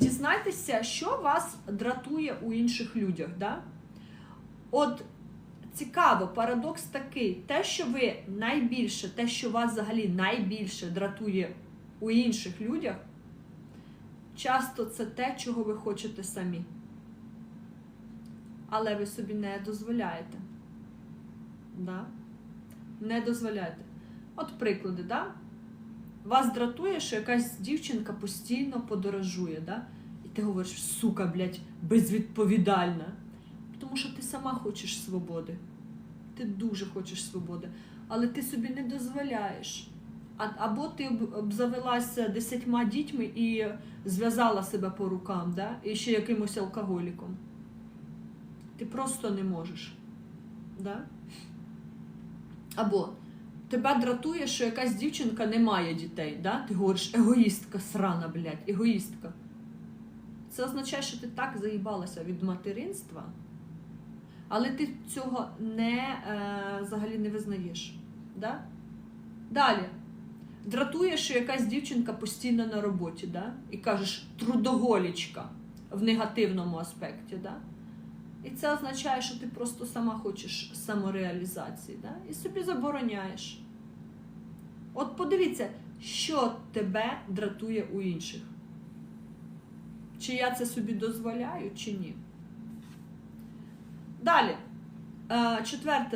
дізнайтеся, що вас дратує у інших людях. Да? От цікаво, парадокс такий: те, що ви найбільше, те, що вас взагалі найбільше дратує у інших людях, часто це те, чого ви хочете самі. Але ви собі не дозволяєте. Да? Не дозволяєте. От приклади, да? Вас дратує, що якась дівчинка постійно подорожує, да? І ти говориш, сука, блядь, безвідповідальна. Тому що ти сама хочеш свободи. Ти дуже хочеш свободи, але ти собі не дозволяєш. Або ти об- обзавелася десятьма дітьми і зв'язала себе по рукам, да? і ще якимось алкоголіком. Ти просто не можеш. Да? Або тебе дратує, що якась дівчинка не має дітей. Да? Ти говориш, егоїстка, срана, блядь, егоїстка. Це означає, що ти так заїбалася від материнства, але ти цього не, е, взагалі не визнаєш. Да? Далі. Дратує, що якась дівчинка постійно на роботі, да? і кажеш трудоголічка в негативному аспекті. Да? І це означає, що ти просто сама хочеш самореалізації, да? і собі забороняєш. От подивіться, що тебе дратує у інших. Чи я це собі дозволяю, чи ні. Далі. Е, Четверте.